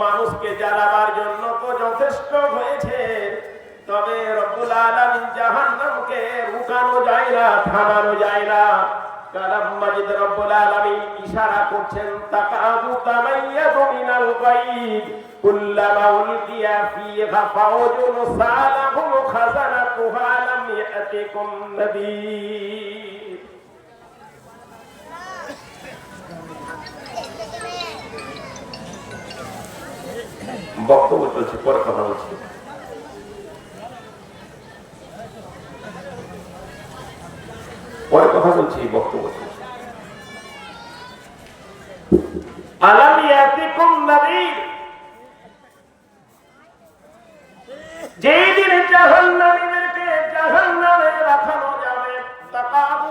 মানুষকে জ্বালাবার জন্য তো যথেষ্ট হয়েছে। তবে রব্বুল আলামিন জাহান্নামকে রুকানো যায় না, থামানো যায় না। ইশারা করছেন তাকাদু তামাইয়াদু মিনাল গায়ব, কুল্লামা উলকিয়া ফিহা ফাওজুন বক্তব্য চলছে, পরে কথা বলছি। পরে কথা বলছি বক্তব্য চলছে। আলাম ইয়াতিকুম নাদির। যেই দিন রাখানো যাবে তামাইয়াদু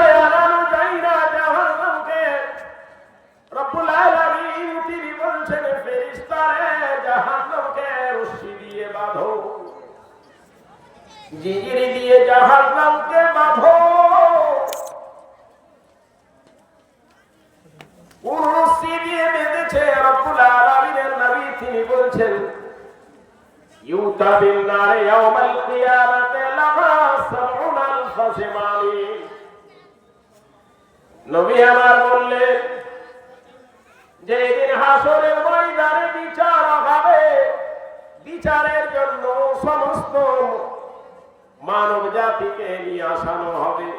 জিগিরি দিয়ে জাহান্নামকে বাঁধো। কোন রশ্মি দিয়ে বেঁধেছে রব্বুল আলামিনের নবী, তিনি বলছেন, ইউতা বিন নারে নবী আমার বললেন যে দিন হাসরের বিচার হবে, বিচারের জন্য সমস্ত মানব জাতিকে নিয়ে আসানো হবে।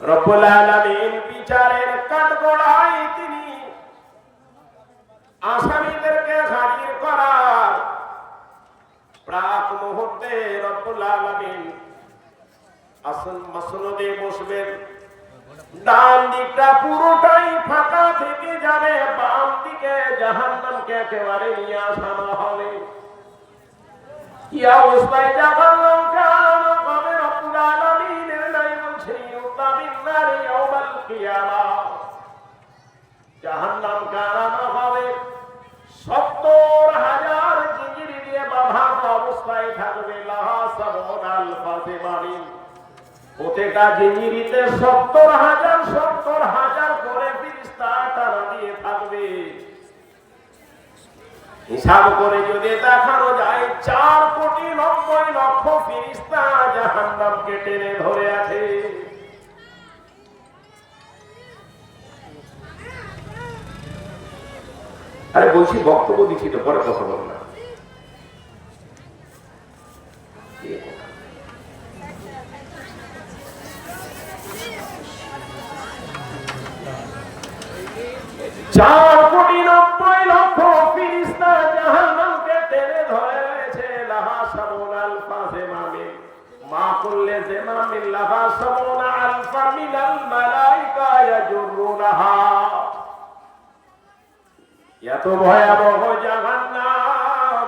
রব্বুল আলামিন বিচারের কাঠগড়ায় তিনি আসামিদেরকে হাজির করার প্রাক মুহূর্তে রব্বুল আলামিন বসবেন। ডান দিকটা পুরোটাই ফাঁকা থেকে যাবে, বাম দিকে জাহান্নামকে একেবারে নিয়ে আসানো হবে। আনানো হবে। সত্তর হাজার দিয়ে বাঁধানো অবস্থায় থাকবে লাহা সাবন আল ফাতেমারিন প্রত্যেকটা হাজার সত্তর হাজার করে ফিরিস্তা তারা দিয়ে থাকবে হিসাব করে যদি দেখানো যায়, চার কোটি নব্বই লক্ষ ফিরিস্তা টেনে ধরে আছে। আরে বলছি, বক্তব্য দিচ্ছি তো, পরে কথা বল না। চার লাহা সামুন আলফা জেমামি। মা কুল্লে জেমামিন লাহা সামুন আলফা মিনাল মালাইকা ইয়াজুরুনাহা। এত ভয়াবহ জাহান্নাম।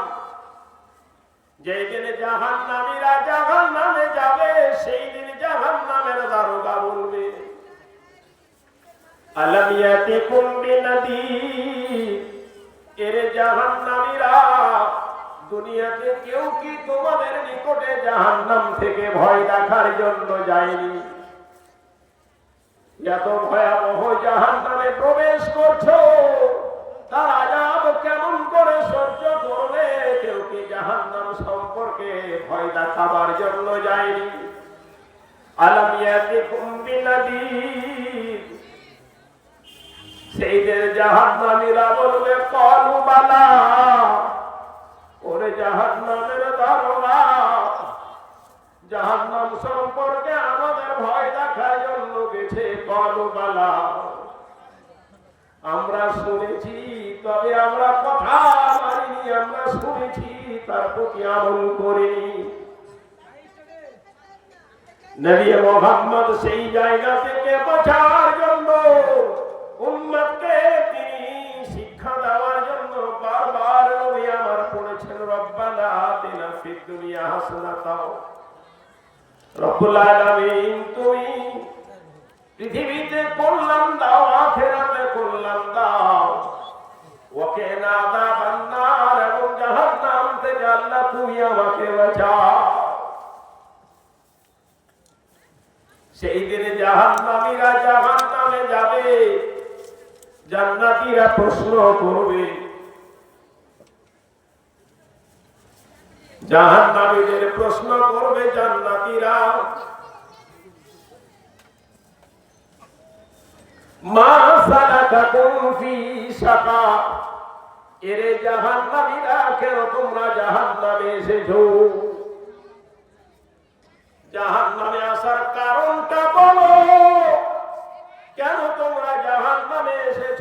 যেই দিন জাহান্নামীরা জাহান্নামে যাবে সেই দিন জাহান্নামের দারোগা বলবে, আলম ইয়াতিকুম বিনাদির দুনিয়াতে কেউ কি তোমাদের নিকটে জাহান্নাম থেকে ভয় দেখার জন্য যায়নি? এত ভয়াবহ জাহান্নামে প্রবেশ করছ? তার আজাব কেমন করে সহ্য করবে কেউ কি জাহান্নাম সম্পর্কে ভয় দেখাবার জন্য যায়নি? সেইদের জাহান্নামীরা বলবে, কলু বালা। ওরে জাহান্নামের দারোগা জাহান্নাম সম্পর্কে আমাদের ভয় দেখার জন্য গেছে কলু বালা আমরা শুনেছি, তবে আমরা কথা মানিনি, আমরা শুনেছি, তার প্রতি আমল করিনি। নবী মোহাম্মদ সেই জায়গা থেকে বাঁচার জন্য উম্মতকে দুনিয়া হাসানাতাও রব্বুল আলামিন তুমি পৃথিবীতে কল্যাণ দাও আখেরাতে কল্যাণ দাও ওকে না দা বান্নার এবং জাহান্নাম থেকে আল্লাহ তুমি আমাকে বাঁচাও সেই দিনে জাহান্নামীরা জাহান্নামে যাবে জান্নাতীরা প্রশ্ন করবে জাহান্নামীদের প্রশ্ন করবে জান্নাতীরা। মা সালাকাকুম ফি সাকা এরে জাহান্নামীরা, কেন তোমরা জাহান্নামে এসেছ? জাহান নামে আসার কারণটা বলো কেন তোমরা জাহান নামে এসেছ